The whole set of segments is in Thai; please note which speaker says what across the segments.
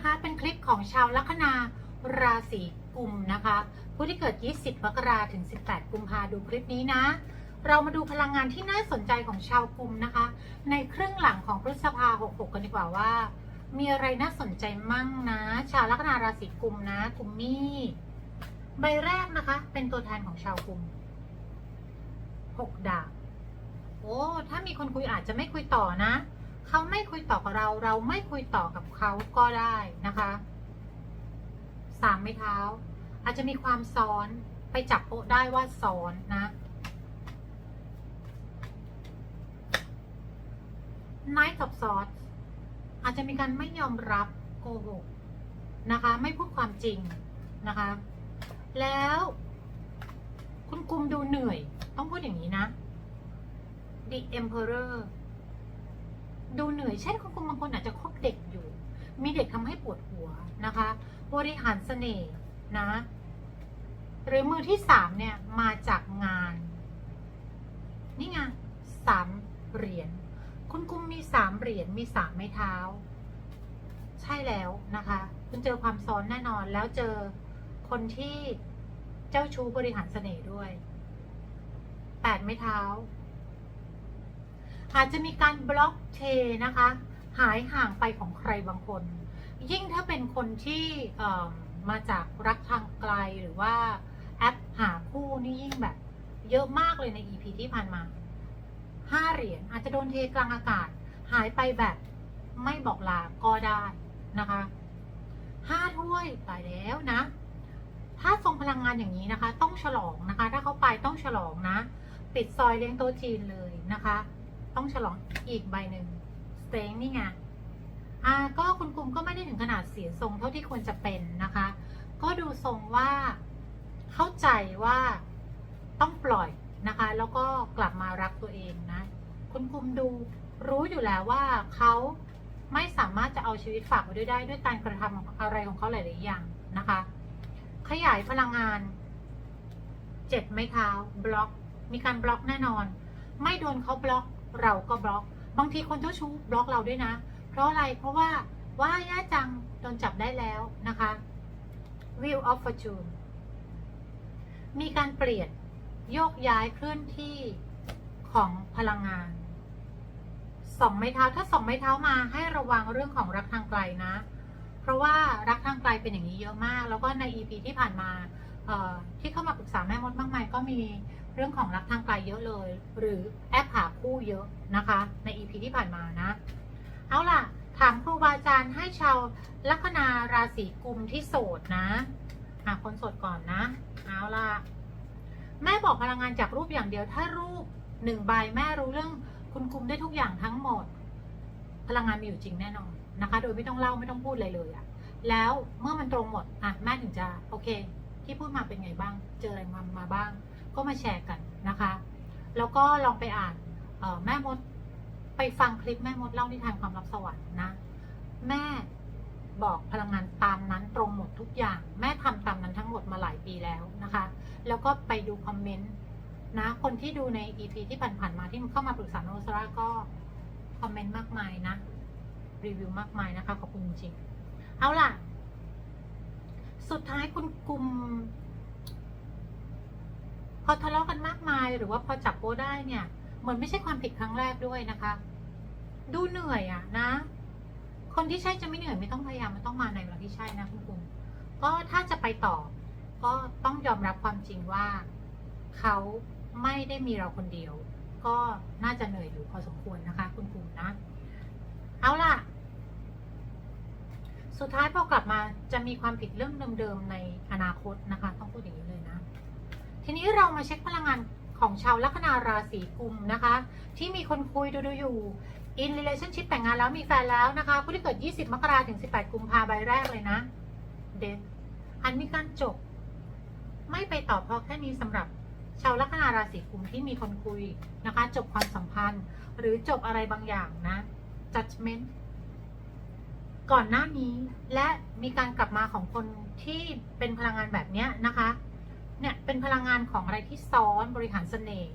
Speaker 1: นะคะ เป็นคลิปของชาวลัคนาราศีกุมนะคะ ผู้ที่เกิด 20 มกราถึง 18 กุมภาดูคลิปนี้นะ เรามาดูพลังงานที่น่าสนใจของชาวกุมนะคะ ในครึ่งหลังของพฤษภา 66 กันดีกว่าว่า มีอะไรน่าสนใจมั่งนะ ชาวลัคนาราศีกุมนะกุมมี่ใบแรกนะคะ เป็นตัวแทนของชาวกุม 6 ดาบโอ้ ถ้ามีคนคุยอาจจะไม่คุยต่อนะ เขาไม่คุยต่อกับเรา เราไม่คุยต่อกับเขาก็ได้นะคะสามไม้เท้า อาจจะมีความซ้อนไปจับโปะได้ว่าซ้อนนะ Knight of Swords อาจจะมีการไม่ยอมรับโกหกนะคะ ไม่พูดความจริงนะคะ แล้วคุณกุมดูเหนื่อย ต้องพูดอย่างนี้นะ The Emperor ดูเหนื่อยเช่นคุณกุมบางคนอาจจะคบเด็กอยู่ มีเด็กทำให้ปวดหัวนะคะ บริหารเสน่ห์นะ หรือมือที่สามเนี่ยมาจากงาน นี่ไงสามเหรียญคุณกุมมีสามเหรียญมีสามไม้เท้า ใช่แล้วนะคะ คุณเจอความซ้อนแน่นอนแล้วเจอคนที่เจ้าชู้บริหารเสน่ห์ด้วยแปดไม้เท้า อาจจะมีการบล็อกเทนะคะ หายห่างไปของใครบางคน ยิ่งถ้าเป็นคนที่มาจากรักทางไกลหรือว่าแอปหาคู่นี่ยิ่งแบบ เยอะมากเลยใน EP ที่ผ่านมาห้าเหรียญอาจจะโดนเทกลางอากาศ หายไปแบบไม่บอกลาก็ได้นะคะห้าถ้วยตายแล้วนะ ถ้าทรงพลังงานอย่างนี้นะคะ ต้องฉลองนะคะ ถ้าเขาไปต้องฉลองนะ ปิดซอยเลี้ยงโต๊ะจีนเลยนะคะ ต้องฉลองอีกใบหนึ่งสเต็งนี่ไงอ่าก็คุณกุมก็ไม่ได้ถึงขนาดเสียทรงเท่าที่ควรจะเป็นนะคะ ก็ดูทรงว่าเข้าใจว่าต้องปล่อยนะคะ แล้วก็กลับมารักตัวเองนะ คุณกุมดูรู้อยู่แล้วว่าเขาไม่สามารถจะเอาชีวิตฝากไว้ด้วยได้ด้วยการกระทำอะไรของเขาหลาย ๆ อย่างนะคะ ขยายพลังงานเจ็ดไม้เท้าบล็อก มีการบล็อกแน่นอน ไม่โดนเขาบล็อก เราก็บล็อก บางทีคนเจ้าชู้บล็อกเราด้วยนะ เพราะอะไรเพราะว่าว่าย่าจังโดนจับได้แล้วนะคะ Wheel of Fortune มีการเปลี่ยนโยกย้ายเคลื่อนที่ของพลังงานสองไม้เท้าถ้าสองไม้เท้ามาให้ระวังเรื่องของรักทางไกลนะ เพราะว่ารักทางไกลเป็นอย่างนี้เยอะมาก แล้วก็ใน EP ที่ผ่านมาที่เข้ามาปรึกษาแม่มดมากมายก็มี รื่องของรักทางไกลเยอะเลย หรือแอปหาคู่เยอะนะคะ ใน EP ที่ผ่านมานะ เอาล่ะ ถามครูบาอาจารย์ให้ชาวลัคนาราศีกุมที่โสดนะอะคนโสดก่อนนะ เอาล่ะ แม่บอกพลังงานจากรูปอย่างเดียว ถ้ารูปหนึ่งใบแม่รู้เรื่องคุณกุมได้ทุกอย่างทั้งหมด พลังงานมีอยู่จริงแน่นอนนะคะ โดยไม่ต้องเล่าไม่ต้องพูดอะไรเลยอะแล้วเมื่อมันตรงหมดอะแม่ถึงจะโอเค ที่พูดมาเป็นไงบ้าง เจออะไรมามาบ้าง ก็มาแชร์กันนะคะ แล้วก็ลองไปอ่านแม่มดไปฟังคลิปแม่มดเล่านิทานความลับสวรรค์นะแม่บอกพลังงานตามนั้นตรงหมดทุกอย่าง แม่ทำตามนั้นทั้งหมดมาหลายปีแล้วนะคะ แล้วก็ไปดูคอมเมนต์นะคนที่ดูใน EP ที่ผ่านๆมาที่เข้ามาปรึกษาโนสราก็คอมเมนต์มากมายนะ รีวิวมากมายนะคะ ขอบคุณจริง เอาล่ะ สุดท้ายคุณกุม อทะเลาะกันมากมาย หรือว่าพอจับโป้ได้เนี่ยเหมือนไม่ใช่ความผิดครั้งแรกด้วยนะคะ ดูเหนื่อยอะนะ คนที่ใช่จะไม่เหนื่อยไม่ต้องพยายามไม่ต้องมาในเวลาที่ใช่นะคุณกุมก็ถ้าจะไปต่อ ก็ต้องยอมรับความจริงว่า เขาไม่ได้มีเราคนเดียว ก็น่าจะเหนื่อยอยู่พอสมควรนะคะ คุณกุมนะ เอาล่ะ สุดท้ายพอกลับมาจะมีความผิดเรื่องเดิมๆในอนาคตนะคะ ต้องพูดอย่างนี้เลยนะ ทีนี้เรามาเช็คพลังงานของชาวลัคนาราศีกุมนะคะ ที่มีคนคุยดูดูอยู่ in relationship แต่งงานแล้วมีแฟนแล้วนะคะ ผู้ที่เกิด 20 มกราถึง 18 กุมภาใบแรกเลยนะ เดทอันมีการจบ ไม่ไปต่อพอแค่นี้สำหรับชาวลัคนาราศีกุมที่มีคนคุยนะคะ จบความสัมพันธ์ หรือจบอะไรบางอย่างนะ judgment ก่อนหน้านี้และมีการกลับมาของคนที่เป็นพลังงานแบบนี้นะคะ เนี่ยเป็นพลังงานของอะไรที่ซ้อนบริหารเสน่ห์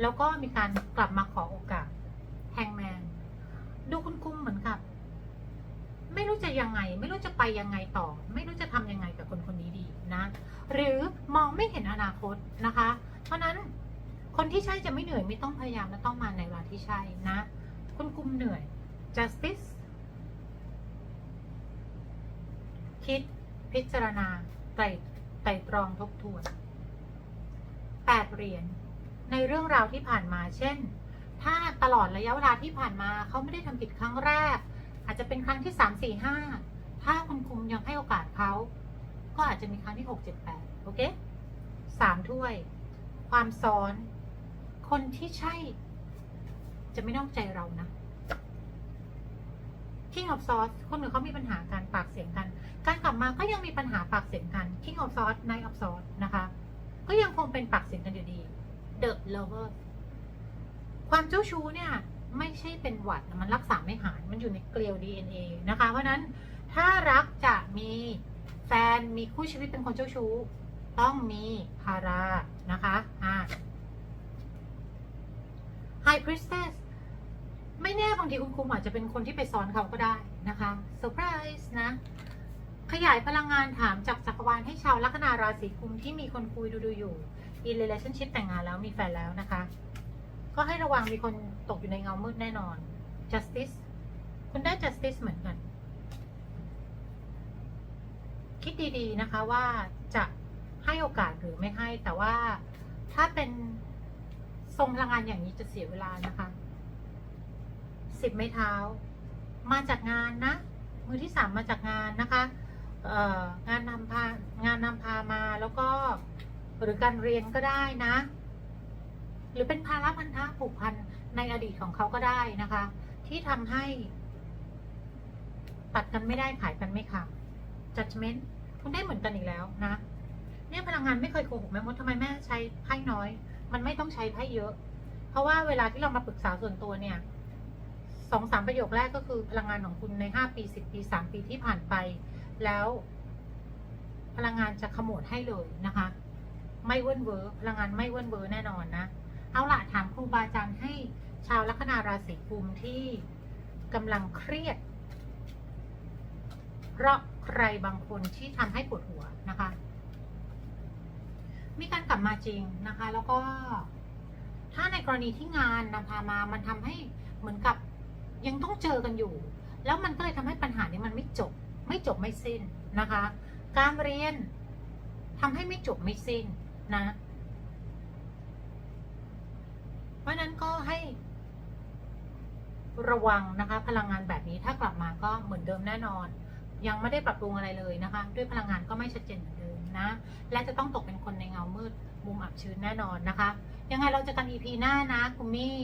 Speaker 1: แล้วก็มีการกลับมาขอโอกาสแฮงแมนดูคุณกุมเหมือนกับ ไม่รู้จะยังไง ไม่รู้จะไปยังไงต่อ ไม่รู้จะทำยังไงกับคนคนนี้ดีนะ หรือมองไม่เห็นอนาคตนะคะ เพราะนั้นคนที่ใช่จะไม่เหนื่อยไม่ต้องพยายามและต้องมาในเวลาที่ใช่นะ คุณกุมเหนื่อย justice คิดพิจารณาไตรไตรตรองทบทวน แปดเหรียญในเรื่องราวที่ผ่านมาเช่น ถ้าตลอดระยะเวลาที่ผ่านมาเขาไม่ได้ทำผิดครั้งแรก อาจจะเป็นครั้งที่สามสี่ห้าถ้าคุณคุมยังให้โอกาสเขาก็อาจจะมีครั้งที่หกเจ็ดแปดโอเคสามถ้วย ความซ้อน คนที่ใช่ จะไม่นอกใจเรานะ King of Swords คนหนึ่งเขามีปัญหาการปากเสียงกัน การกลับมาก็ยังมีปัญหาปากเสียงกัน King of Swords Knight of Swords นะคะ ก็ยังคงเป็นปากเสียงกันอยู่ดี The Lover ความเจ้าชู้เนี่ย ไม่ใช่เป็นหวัดมันรักษาไม่หายมันอยู่ในเกลียว DNA นะคะ เพราะนั้นถ้ารักจะมีแฟนมีคู่ชีวิตเป็นคนเจ้าชู้ ต้องมีภารานะคะอ่า High Priestess ไม่แน่บางทีคุณครูอาจจะเป็นคนที่ไปซ้อนเขาก็ได้นะคะเซอร์ไพรส์นะ ขยายพลังงานถามจากจักรวาลให้ชาวลัคนาราศีกุมที่มีคนคุยดูดูๆอยู่ in relationship แต่งงานแล้วมีแฟนแล้วนะคะ ก็ให้ระวังมีคนตกอยู่ในเงามืดแน่นอน justice คุณได้ justice เหมือนกัน คิดดีๆนะคะว่าจะให้โอกาสหรือไม่ให้ แต่ว่าถ้าเป็นทรงพลังงานอย่างนี้จะเสียเวลานะคะสิบไม้เท้า มาจากงานนะ มือที่สามมาจากงานนะคะ งานนำพางานนำพามาแล้วก็หรือการเรียนก็ได้นะ หรือเป็นภาระพันธะผูกพันในอดีตของเขาก็ได้นะคะ ที่ทำให้ ตัดกันไม่ได้ขายกันไม่ขาด judgment คุณได้เหมือนกันอีกแล้วนะ เนี่ยพลังงานไม่เคยโกหกแม่มดทำไมแม่ใช้ไพ่น้อย มันไม่ต้องใช้ไพ่เยอะ เพราะว่าเวลาที่เรามาปรึกษาส่วนตัวเนี่ยสองสามประโยคแรกก็คือพลังงานของคุณในห้าปีสิบปีสามปีที่ผ่านไป แล้วพลังงานจะขโมดให้เลยนะคะ ไม่เว้นเวอร์พลังงานไม่เว้นเวอร์แน่นอนนะ เอาล่ะถามครูบาอาจารย์ให้ชาวลัคนาราศีกุมที่กำลังเครียด เพราะใครบางคนที่ทำให้ปวดหัวนะคะ มีการกลับมาจริงนะคะ แล้วก็ถ้าในกรณีที่งานนำพามามันทำให้เหมือนกับยังต้องเจอกันอยู่ แล้วมันก็เลยทำให้ปัญหานี้มันไม่จบ ไม่จบไม่สิ้นนะคะ การเรียนทำให้ไม่จบไม่สิ้นนะ เพราะนั้นก็ให้ระวังนะคะ พลังงานแบบนี้ถ้ากลับมาก็เหมือนเดิมแน่นอน ยังไม่ได้ปรับปรุงอะไรเลยนะคะ ด้วยพลังงานก็ไม่ชัดเจนเหมือนเดิมนะ และจะต้องตกเป็นคนในเงามืดมุมอับชื้นแน่นอนนะคะ ยังไงเราจะกัน EP หน้านะคุณมี่